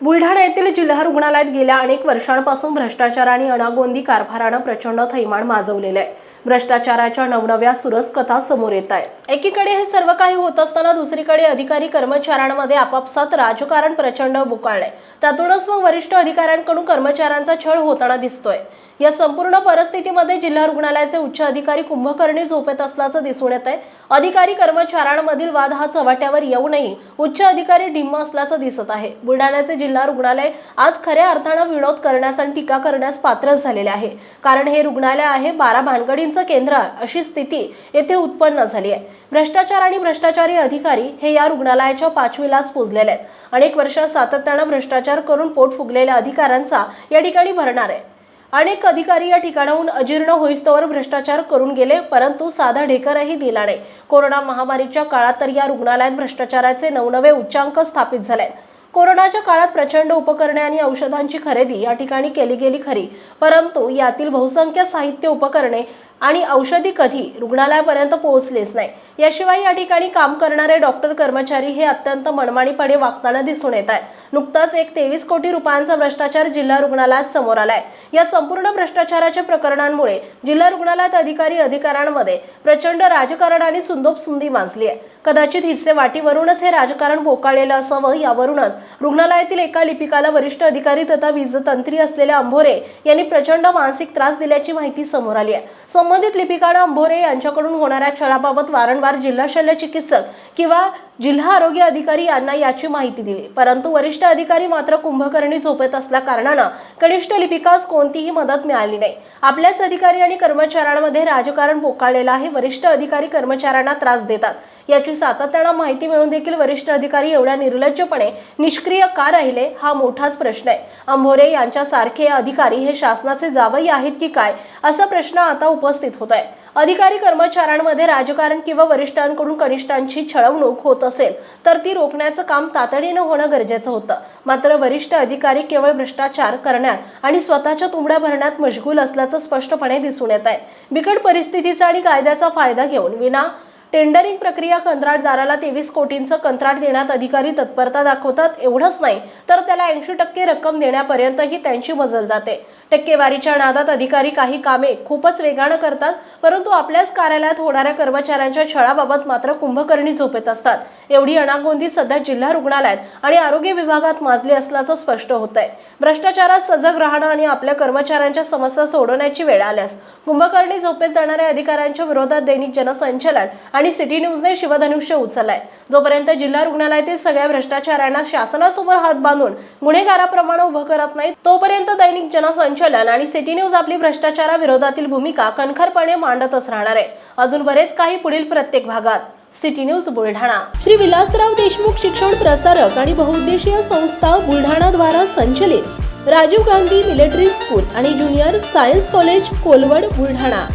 बुलढाणा येथील जिल्हा रुग्णालयात गेल्या अनेक वर्षांपासून भ्रष्टाचार आणि अनागोंदी कारभारानं प्रचंड थैमान माजवलेलं आहे. भ्रष्टाचाराच्या नवनव्या सुरस कथा समोर येत आहे एकीकडे हे सर्व काही होत असताना दुसरीकडे अधिकारी कर्मचाऱ्यांमध्ये आपापसात राजकारण प्रचंड बुकाळलंय. त्यातूनच मग वरिष्ठ अधिकाऱ्यांकडून कर्मचाऱ्यांचा छळ होताना दिसतोय. या संपूर्ण परिस्थितीमध्ये जिल्हा रुग्णालयाचे उच्च अधिकारी कुंभकर्णी झोपेत असल्याचं दिसून येत आहे अधिकारी कर्मचाऱ्यांमधील वाद हा चव्हाट्यावर येऊनही उच्च अधिकारी डिम्म असल्याचं दिसत आहे. बुलढाण्याचे जिल्हा रुग्णालय आज खऱ्या अर्थानं विनोद करण्यास आणि टीका करण्यास पात्र झालेले आहे. कारण हे रुग्णालय आहे बारा भानगडींचं केंद्र अशी स्थिती येथे उत्पन्न झाली आहे. भ्रष्टाचार आणि भ्रष्टाचारी अधिकारी हे या रुग्णालयाच्या पाचवीलाच पोजलेले आहेत. अनेक वर्ष सातत्यानं भ्रष्टाचार करून पोट फुगलेल्या अधिकाऱ्यांचा या ठिकाणी भरणार आहे. अनेक अधिकारी या ठिकाणाहून अजीर्ण होईस्तोवर भ्रष्टाचार करून गेले परंतु साधा ढेकरही दिला नाही. कोरोना महामारीच्या काळात तर या रुग्णालयात भ्रष्टाचाराचे नवनवे उच्चांक स्थापित झाले आहेत. कोरोनाच्या काळात प्रचंड उपकरणे आणि औषधांची खरेदी या ठिकाणी केली गेली खरी परंतु यातील बहुसंख्य साहित्य उपकरणे आणि औषधी कधी रुग्णालयापर्यंत पोहोचलेच नाही. याशिवाय या ठिकाणी काम करणारे डॉक्टर कर्मचारी हे अत्यंत मनमानीपणे वागताना दिसून येत आहेत. नुकताच एक तेवीस कोटी रुपयांचा भ्रष्टाचार जिल्हा रुग्णालयात समोर आलाय. या संपूर्ण भ्रष्टाचाराच्या प्रकरणांमुळे जिल्हा रुग्णालयात अधिकारी अधिकाऱ्यांमध्ये प्रचंड राजकारण आणि सुंदोपसुंदी माजली आहे कदाचित हिस्से वाटीवरूनच हे राजकारण बोकाळलेलं असावं यावरूनच रुग्णालयातील एका लिपिकाला वरिष्ठ अधिकारी तथा वीजतंत्री असलेल्या अंभोरे यांनी प्रचंड मानसिक त्रास दिल्याची माहिती समोर आली आहे संबंधित लिपिकानं अंभोरे यांच्याकडून होणाऱ्या छळाबाबत वारंवार जिल्हा शल्य चिकित्सक किंवा जिल्हा आरोग्य अधिकारी यांना याची माहिती दिली. परंतु वरिष्ठ अधिकारी मात्र कुंभकर्णी झोपेत असल्या कारणानं कनिष्ठ लिपिकास कोणतीही मदत मिळाली नाही. आपल्याच अधिकारी आणि कर्मचाऱ्यांमध्ये राजकारण पोकाळलेलं आहे. वरिष्ठ अधिकारी कर्मचाऱ्यांना त्रास देतात. याची सातत्यानं माहिती मिळून देखील वरिष्ठ अधिकारी एवढ्या निर्लज्जपणे निष्क्रिय का राहिले हा मोठाच प्रश्न आहे. अंभोरे यांच्यासारखे अधिकारी हे शासनाचे जावई आहेत की काय असा प्रश्न आता उपस्थित होत आहे. अधिकारी कर्मचाऱ्यांमध्ये राजकारण किंवा वरिष्ठांकडून कनिष्ठांची छळवणूक होत असेल तर ती रोखण्याचं काम तातडीनं होणं गरजेचं होतं. मात्र वरिष्ठ अधिकारी केवळ भ्रष्टाचार करण्यात आणि स्वतःच्या तुंबड्या भरण्यात मशगूल असल्याचं स्पष्टपणे दिसून येत आहे. बिकट परिस्थितीचा आणि कायद्याचा फायदा घेऊन विना टेंडरिंग प्रक्रिया कंत्राटदाराला तेवीस कोटींचं कंत्राट देण्यात अधिकारी तत्परता दाखवतात एवढंच नाही तर त्याला ऐंशी टक्के रक्कम देण्यापर्यंतही त्यांची मजल जाते. टक्केवारीच्या नादात अधिकारी काही कामे खूपच वेगानं करतात परंतु आपल्याच कार्यालयात होणाऱ्या कर्मचाऱ्यांच्या छळाबाबत मात्र कुंभकर्णी झोपेत असतात. एवढी अनागोंदी सध्या जिल्हा रुग्णालयात आणि आरोग्य विभागात माजली असल्याचं स्पष्ट होत आहे भ्रष्टाचारात सजग राहणं आणि आपल्या कर्मचाऱ्यांच्या समस्या सोडवण्याची वेळ आल्यास कुंभकर्णी झोपेत जाणाऱ्या अधिकाऱ्यांच्या विरोधात दैनिक जनसंचलन आणि सिटी न्यूजने शिवधनुष्य उचललाय. जोपर्यंत जिल्हा रुग्णालयातील सगळ्या भ्रष्टाचारांना शासनासमोर हात बांधून गुन्हेगाराप्रमाणे उभं करत नाही तोपर्यंत दैनिक जनसंचलन आणि सिटी न्यूज आपली भ्रष्टाचाराविरोधातील भूमिका कणखरपणे मांडतच राहणार आहे. अजून बरेच काही पुढील प्रत्येक भागात. City news Buldhana. Shri Vilasrao Deshmukh शिक्षण प्रसारक आणि बहुउद्देशीय संस्था बुलढाणा द्वारा संचलित राजीव गांधी मिलिटरी स्कूल आणि junior science college Kolwad Buldhana.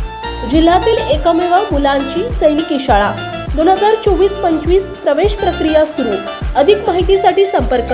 जिल्ह्यातील एकमेव मुलांची सैनिकी शाळा. दोन हजार चोवीस पंचवीस प्रवेश प्रक्रिया सुरू. अधिक माहितीसाठी संपर्क